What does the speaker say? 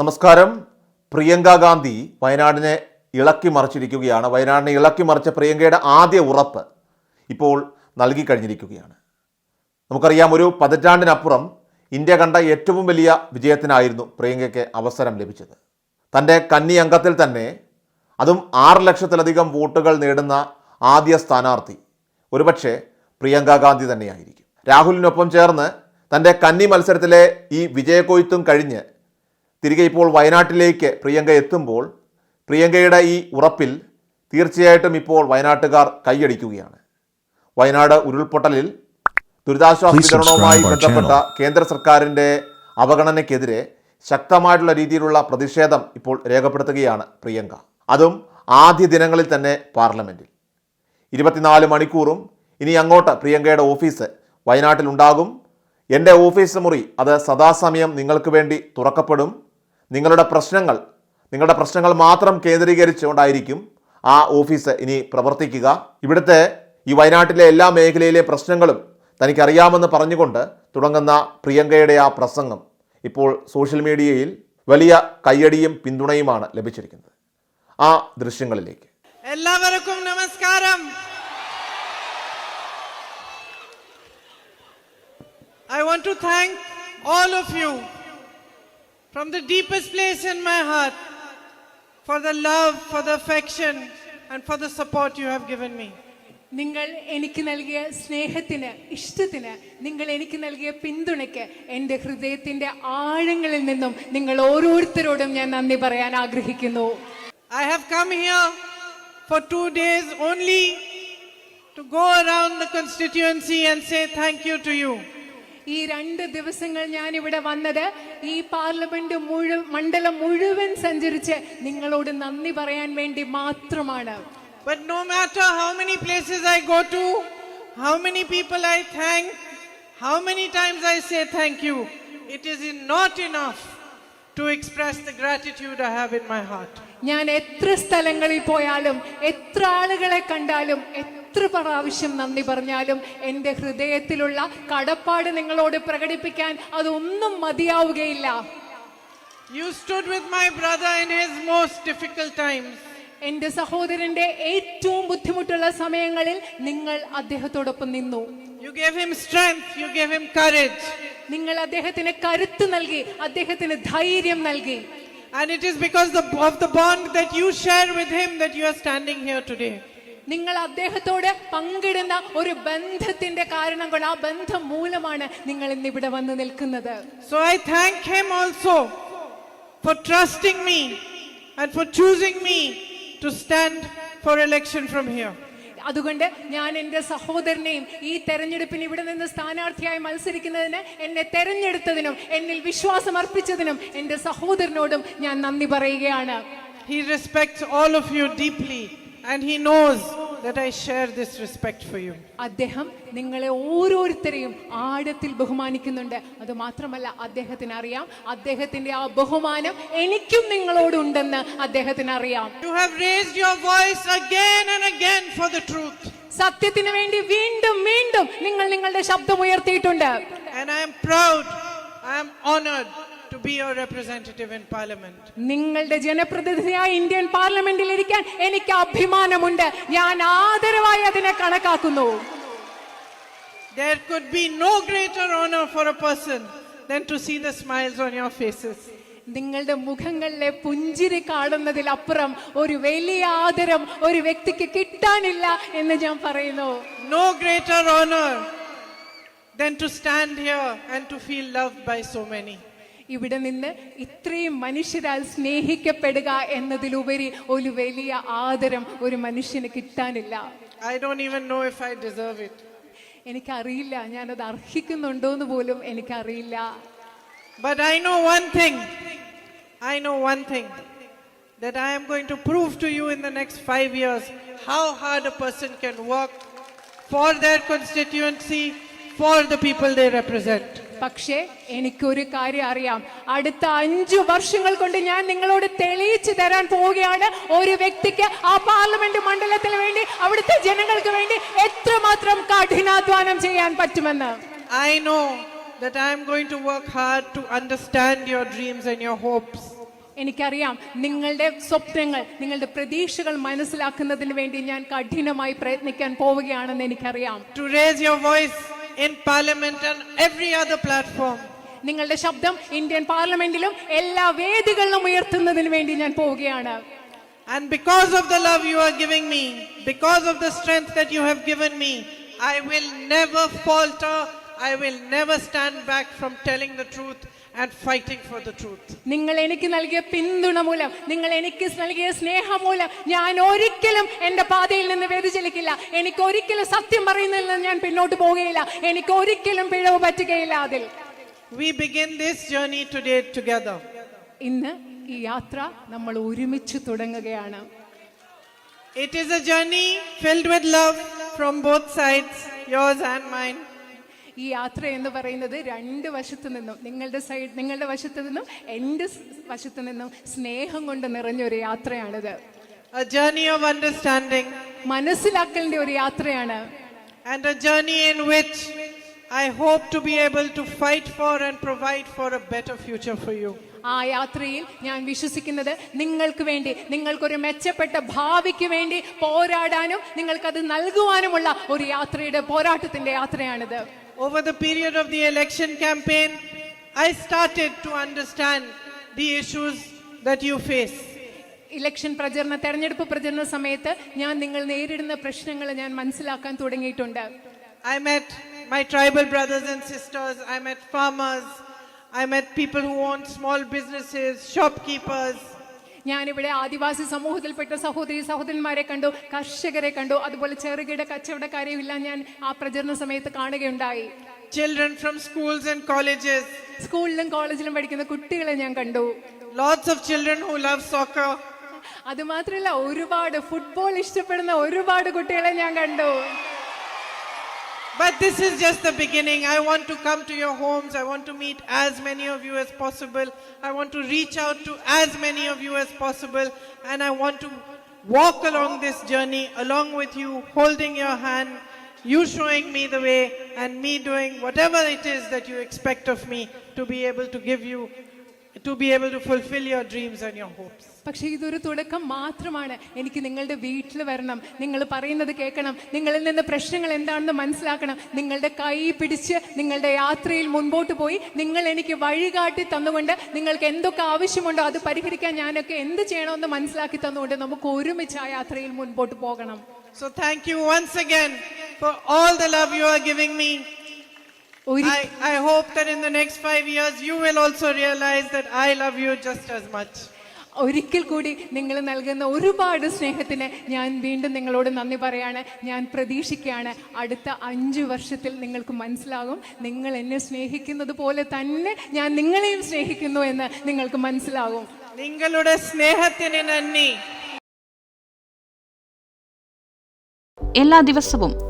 നമസ്കാരം. പ്രിയങ്ക ഗാന്ധി വയനാടിനെ ഇളക്കി മറിച്ചിരിക്കുകയാണ്. വയനാടിനെ ഇളക്കി മറിച്ച പ്രിയങ്കയുടെ ആദ്യ ഉറപ്പ് ഇപ്പോൾ നൽകി കഴിഞ്ഞിരിക്കുകയാണ്. നമുക്കറിയാം ഒരു പതിറ്റാണ്ടിനപ്പുറം ഇന്ത്യ കണ്ട ഏറ്റവും വലിയ വിജയത്തിനായിരുന്നു പ്രിയങ്കയ്ക്ക് അവസരം ലഭിച്ചത്. തന്റെ കന്നി അംഗത്തിൽ തന്നെ അതും ആറ് ലക്ഷത്തിലധികം വോട്ടുകൾ നേടുന്ന ആദ്യ സ്ഥാനാർത്ഥി ഒരുപക്ഷെ പ്രിയങ്ക ഗാന്ധി തന്നെയായിരിക്കും. രാഹുലിനൊപ്പം ചേർന്ന് തന്റെ കന്നി മത്സരത്തിലെ ഈ വിജയക്കൊയ്ത്തും കഴിഞ്ഞ് തിരികെ ഇപ്പോൾ വയനാട്ടിലേക്ക് പ്രിയങ്ക എത്തുമ്പോൾ പ്രിയങ്കയുടെ ഈ ഉറപ്പിൽ തീർച്ചയായിട്ടും ഇപ്പോൾ വയനാട്ടുകാർ കൈയടിക്കുകയാണ്. വയനാട് ഉരുൾപൊട്ടലിൽ ദുരിതാശ്വാസ വിതരണവുമായി ബന്ധപ്പെട്ട കേന്ദ്ര സർക്കാരിന്റെ അവഗണനയ്ക്കെതിരെ ശക്തമായിട്ടുള്ള രീതിയിലുള്ള പ്രതിഷേധം ഇപ്പോൾ രേഖപ്പെടുത്തുകയാണ് പ്രിയങ്ക. അതും ആദ്യ ദിനങ്ങളിൽ തന്നെ പാർലമെന്റിൽ ഇരുപത്തിനാല് മണിക്കൂറും ഇനി അങ്ങോട്ട് പ്രിയങ്കയുടെ ഓഫീസ് വയനാട്ടിലുണ്ടാകും. എന്റെ ഓഫീസ് മുറി അത് സദാസമയം നിങ്ങൾക്ക് വേണ്ടി തുറക്കപ്പെടും. നിങ്ങളുടെ പ്രശ്നങ്ങൾ നിങ്ങളുടെ പ്രശ്നങ്ങൾ മാത്രം കേന്ദ്രീകരിച്ചുകൊണ്ടായിരിക്കും ആ ഓഫീസ് ഇനി പ്രവർത്തിക്കുക. ഇവിടുത്തെ ഈ വയനാട്ടിലെ എല്ലാ മേഖലയിലെ പ്രശ്നങ്ങളും തനിക്കറിയാമെന്ന് പറഞ്ഞുകൊണ്ട് തുടങ്ങുന്ന പ്രിയങ്കയുടെ ആ പ്രസംഗം ഇപ്പോൾ സോഷ്യൽ മീഡിയയിൽ വലിയ കയ്യടിയും പിന്തുണയുമാണ് ലഭിച്ചിരിക്കുന്നത്. ആ ദൃശ്യങ്ങളിലേക്ക്. എല്ലാവർക്കും നമസ്കാരം. I want to thank all of you from the deepest place in my heart for the love, for the affection, and for the support you have given me. നിങ്ങൾ എനിക്ക് നൽകിയ സ്നേഹത്തിന് ഇഷ്ടത്തിന് നിങ്ങൾ എനിക്ക് നൽകിയ പിന്തുണയ്ക്ക് എന്റെ ഹൃദയത്തിന്റെ ആഴങ്ങളിൽ നിന്നും നിങ്ങൾ ഓരോരുത്തരോടും ഞാൻ നന്ദി പറയാൻ ആഗ്രഹിക്കുന്നു I have come here for two days only to go around the constituency and say thank you to you. ഈ രണ്ട് ദിവസങ്ങൾ ഞാൻ ഇവിടെ വന്നത് ഈ പാർലമെന്റ് മുഴു മണ്ഡലം മുഴുവൻ സഞ്ചരിച്ച് നിങ്ങളോട് നന്ദി പറയാൻ വേണ്ടി മാത്രമാണ് But no matter how many places I go to, how many people I thank, how many times I say thank you, it is not enough to express the gratitude I have in my heart. ഞാൻ എത്ര സ്ഥലങ്ങളിൽ പോയാലും എത്ര ആളുകളെ കണ്ടാലും എത്ര പ്രാവശ്യം നന്ദി പറഞ്ഞാലും എന്റെ ഹൃദയത്തിലുള്ള കടപ്പാട് നിങ്ങളോട് പ്രകടിപ്പിക്കാൻ അതൊന്നും മതിയാവുകയില്ല You stood with my brother in his most difficult times. എന്റെ സഹോദരന്റെ ഏറ്റവും ബുദ്ധിമുട്ടുള്ള സമയങ്ങളിൽ നിങ്ങൾ അദ്ദേഹത്തോടൊപ്പം നിന്നു You gave him strength, you gave him courage. നിങ്ങൾ അദ്ദേഹത്തിന് കരുത്ത് നൽകി അദ്ദേഹത്തിന് ധൈര്യം നൽകി And it is because the, of the bond that you share with him that you are standing here today. നിങ്ങൾ അദ്ദേഹത്തോട് പങ്കിടുന്ന ഒരു ബന്ധത്തിന്റെ കാരണം കൊണ്ട് ആ ബന്ധം മൂലമാണ് നിങ്ങൾ ഇന്ന് ഇവിടെ വന്ന് നിൽക്കുന്നത്. So I thank him also for trusting me and for choosing me to stand for election from here അതുകൊണ്ട് ഞാൻ എന്റെ സഹോദരനെയും ഈ തെരഞ്ഞെടുപ്പിന് ഇവിടെ നിന്ന് സ്ഥാനാർത്ഥിയായി മത്സരിക്കുന്നതിന് എന്നെ തെരഞ്ഞെടുത്തതിനും എന്നിൽ വിശ്വാസം അർപ്പിച്ചതിനും എന്റെ സഹോദരനോടും ഞാൻ നന്ദി പറയുകയാണ്. He respects all of you deeply and he knows that I share this respect for you. അദ്ദേഹം നിങ്ങളെ ഓരോരുത്തരെയും ആഴത്തിൽ ബഹുമാനിക്കുന്നുണ്ട് അത് മാത്രമല്ല അദ്ദേഹത്തിന് അറിയാം അദ്ദേഹത്തിന്റെ ആ ബഹുമാനം എനിക്കും നിങ്ങളോടുണ്ടെന്ന് അദ്ദേഹത്തിന് അറിയാം You have raised your voice again and again for the truth. സത്യത്തിന് വേണ്ടി വീണ്ടും വീണ്ടും നിങ്ങൾ നിങ്ങളുടെ ശബ്ദം ഉയർത്തിയിട്ടുണ്ട് And I am proud, I am honored to be your representative in parliament. നിങ്ങളുടെ ജനപ്രതിനിധിയായ ഇന്ത്യൻ പാർലമെന്റിൽ ഇരിക്കാൻ എനിക്ക് അഭിമാനമുണ്ട് ഞാൻ ആദരവായി അതിനെ കണക്കാക്കുന്നു There could be no greater honor for a person than to see the smiles on your faces. നിങ്ങളുടെ മുഖങ്ങളിലെ പുഞ്ചിരി കാണുന്നതിലപ്പുറം ഒരു വലിയ ആദരം ഒരു വ്യക്തിക്ക് കിട്ടാനില്ല എന്ന് ഞാൻ പറയുന്നു No greater honor than to stand here and to feel loved by so many. ഇവിടെ നിന്ന് ഇത്രയും മനുഷ്യരാൽ സ്നേഹിക്കപ്പെടുക എന്നതിലുപരി ഒരു വലിയ ആദരം ഒരു മനുഷ്യന് കിട്ടാനില്ല I don't even know if I deserve it. എനിക്കറിയില്ല ഞാനത് അർഹിക്കുന്നുണ്ടോ എന്ന് പോലും എനിക്കറിയില്ല but I know one thing. I know one thing. That I am going to prove to you in the next five years how hard a person can work for their constituency, for the people they represent. പക്ഷേ എനിക്കൊരു കാര്യം അറിയാം. അടുത്ത അഞ്ചു വർഷങ്ങൾ കൊണ്ട് ഞാൻ നിങ്ങളോട് തെളിയിച്ചു തരാൻ പോവുകയാണ്. ഒരു വ്യക്തിക്ക് ആ പാർലമെന്റ് മണ്ഡലത്തിന് വേണ്ടി അവിടുത്തെ ജനങ്ങൾക്ക് വേണ്ടി എത്രമാത്രം കഠിനാധ്വാനം ചെയ്യാൻ പറ്റുമെന്ന്? I know that I am going to work hard to understand your dreams and your hopes. എനിക്കറിയാം നിങ്ങളുടെ സ്വപ്നങ്ങൾ നിങ്ങളുടെ പ്രതീക്ഷകൾ മനസ്സിലാക്കുന്നതിന് വേണ്ടി ഞാൻ കഠിനമായി പ്രയത്നിക്കാൻ പോവുകയാണെന്ന് എനിക്കറിയാം. To raise your voice in parliament and every other platform. നിങ്ങളുടെ ശബ്ദം ഇന്ത്യൻ പാർലമെന്റിലും എല്ലാ വേദികളിലും ഉയർത്തുന്നതിന് വേണ്ടി ഞാൻ പോവുകയാണ് And because of the love you are giving me, because of the strength that you have given me, I will never falter. I will never stand back from telling the truth And fighting for the truth. നിങ്ങൾ എനിക്ക് നൽകിയ പിന്തുണ മൂലം നിങ്ങൾ എനിക്ക് നൽകിയ സ്നേഹം മൂലം ഞാൻ ഒരിക്കലും എന്റെ പാതയിൽ നിന്ന് വ്യതിചലിക്കില്ല എനിക്ക് ഒരിക്കലും സത്യം പറയുന്നതിൽ നിന്ന് ഞാൻ പിന്നോട്ട് പോവുകയില്ല എനിക്ക് ഒരിക്കലും പിഴവ് പറ്റുകയില്ല അതിൽ We begin this journey today together. ഇന്ന് ഈ യാത്ര നമ്മൾ ഒരുമിച്ച് തുടങ്ങുകയാണ് It is a journey filled with love from both sides, yours and mine. ഈ യാത്ര എന്ന് പറയുന്നത് രണ്ട് വശത്തു നിന്നും നിങ്ങളുടെ സൈഡ് നിങ്ങളുടെ വശത്തു നിന്നും എന്റെ വശത്ത് നിന്നും സ്നേഹം കൊണ്ട് നിറഞ്ഞ ഒരു യാത്രയാണിത്. A journey of understanding. മനസ്സിലാക്കലിന്റെ ഒരു യാത്രയാണ്. And a journey in which I hope to be able to fight for and provide for a better future for you. ആ യാത്രയിൽ ഞാൻ വിശ്വസിക്കുന്നത് നിങ്ങൾക്ക് വേണ്ടി നിങ്ങൾക്കൊരു മെച്ചപ്പെട്ട ഭാവിക്ക് വേണ്ടി പോരാടാനും നിങ്ങൾക്കത് നൽകുവാനുമുള്ള ഒരു യാത്രയുടെ പോരാട്ടത്തിന്റെ യാത്രയാണിത്. Over the period of the election campaign, I started to understand the issues that you face. Election പ്രചരണ തെരഞ്ഞെടുപ്പ് പ്രചരണ സമയത്ത് ഞാൻ നിങ്ങൾ നേരിടുന്ന പ്രശ്നങ്ങൾ ഞാൻ മനസ്സിലാക്കാൻ തുടങ്ങിയിട്ടുണ്ട് I met my tribal brothers and sisters, I met farmers, I met people who own small businesses, shopkeepers. ഞാനിവിടെ ആദിവാസി സമൂഹത്തിൽപ്പെട്ട സഹോദരി സഹോദരന്മാരെ കണ്ടു കർഷകരെ കണ്ടു. അതുപോലെ ചെറുകിട കച്ചവടക്കാരെയും എല്ലാം ഞാൻ ആ പ്രചരണ സമയത്ത് കാണുകയുണ്ടായി. Children from schools and colleges, സ്കൂളിലും കോളേജിലും പഠിക്കുന്ന കുട്ടികളെ ഞാൻ കണ്ടു. Lots of children who love soccer. അതുമാത്രമല്ല ഒരുപാട് ഫുട്ബോൾ ഇഷ്ടപ്പെടുന്ന ഒരുപാട് കുട്ടികളെ ഞാൻ കണ്ടു. But this is just the beginning. I want to come to your homes. I want to meet as many of you as possible. I want to reach out to as many of you as possible. And I want to walk along this journey along with you, holding your hand, you showing me the way, and me doing whatever it is that you expect of me to be able to give you, to be able to fulfill your dreams and your hopes. പക്ഷെ ഇതൊരു തുടക്കം മാത്രമാണ്. എനിക്ക് നിങ്ങളുടെ വീട്ടിൽ വരണം. നിങ്ങൾ പറയുന്നത് കേൾക്കണം. നിങ്ങളിൽ നിന്ന് പ്രശ്നങ്ങൾ എന്താണെന്ന് മനസ്സിലാക്കണം. നിങ്ങളുടെ കൈ പിടിച്ച് നിങ്ങളുടെ യാത്രയിൽ മുൻപോട്ട് പോയി നിങ്ങൾ എനിക്ക് വഴികാട്ടി തന്നുകൊണ്ട് നിങ്ങൾക്ക് എന്തൊക്കെ ആവശ്യമുണ്ടോ അത് പരിഹരിക്കാൻ ഞാനൊക്കെ എന്ത് ചെയ്യണമെന്ന് മനസ്സിലാക്കി തന്നുകൊണ്ട് നമുക്ക് ഒരുമിച്ച് ആ യാത്രയിൽ മുൻപോട്ട് പോകണം. So thank you once again for all the love you are giving me. ഒരു I, I hope that in the next five years you will also realize that I love you just as much. ഒരിക്കൽ കൂടി നിങ്ങൾ നൽകുന്ന ഒരുപാട് സ്നേഹത്തിന് ഞാൻ വീണ്ടും നിങ്ങളോട് നന്ദി പറയാണ്. ഞാൻ പ്രതീക്ഷിക്കുകയാണ് അടുത്ത അഞ്ച് വർഷത്തിൽ നിങ്ങൾക്ക് മനസ്സിലാകും. നിങ്ങൾ എന്നെ സ്നേഹിക്കുന്നത് പോലെ തന്നെ ഞാൻ നിങ്ങളെയും സ്നേഹിക്കുന്നു എന്ന് നിങ്ങൾക്ക് മനസ്സിലാകും. നിങ്ങളുടെ സ്നേഹത്തിന് നന്ദി. എല്ലാ ദിവസവും